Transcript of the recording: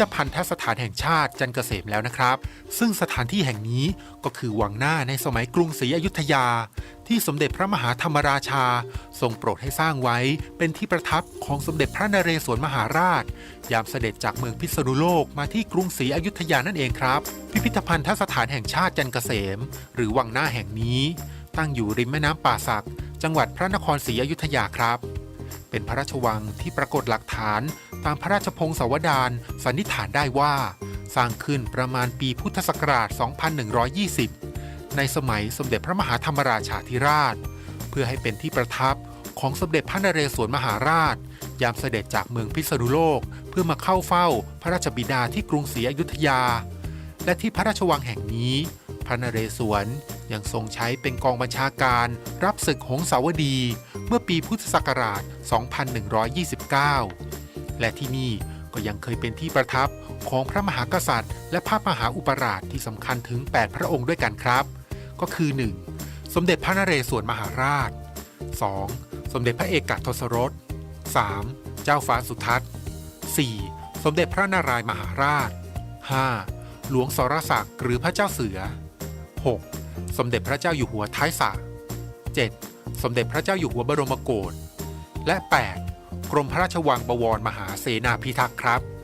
ธภัณฑ์สถานแห่งชาติจันเกษมแล้วนะครับ ซึ่งสถานที่แห่งนี้ก็คือวังหน้าในสมัยกรุงศรีอยุธยา ที่สมเด็จพระมหาธรรมราชา ทรงโปรดให้สร้างไว้เป็นที่ประทับของสมเด็จพระนเรศวรมหาราช ยามเสด็จจากเมืองพิษณุโลกมาที่กรุงศรีอยุธยานั่นเองครับ พิพิธภัณฑสถานแห่งชาติจันเกษม หรือวังหน้าแห่งนี้ ตั้งอยู่ริมแม่น้ำป่าสัก จังหวัดพระนครศรีอยุธยาครับ เป็นพระราชวังที่ปรากฏหลักฐาน ตามพระราชพงศาวดารสันนิษฐานได้ว่า สร้างขึ้นประมาณปีพุทธศักราช 2120 ในสมัยสมเด็จพระมหาธรรมราชาธิราช เพื่อให้เป็นที่ประทับของสมเด็จพระนเรศวรมหาราช ยามเสด็จจากเมืองพิษณุโลกเพื่อมาเข้าเฝ้าพระราชบิดาที่กรุงศรีอยุธยา และที่พระราชวังแห่งนี้ พระนเรศวรยังทรงใช้เป็นกองบัญชาการ รับศึกหงสาวดี เมื่อปีพุทธศักราช 2129 และที่นี่ก็ยังเคยเป็นที่ประทับของพระมหากษัตริย์ และพระมหาอุปราชที่สำคัญถึง 8 พระองค์ด้วยกันครับ ก็คือ 1. สมเด็จพระนเรศวรมหาราช 2. สมเด็จพระเอกทศรส 3. เจ้าฟ้าสุทัศน์ 4. สมเด็จพระนารายมหาราช 5. หลวงสรศักดิ์หรือพระเจ้าเสือ 6. สมเด็จพระเจ้าอยู่หัวท้ายสระ 7. สมเด็จพระเจ้าอยู่หัวบรมโกศและ 8. กรมพระราชวังบวรมหาเสนาพิทักษ์ครับ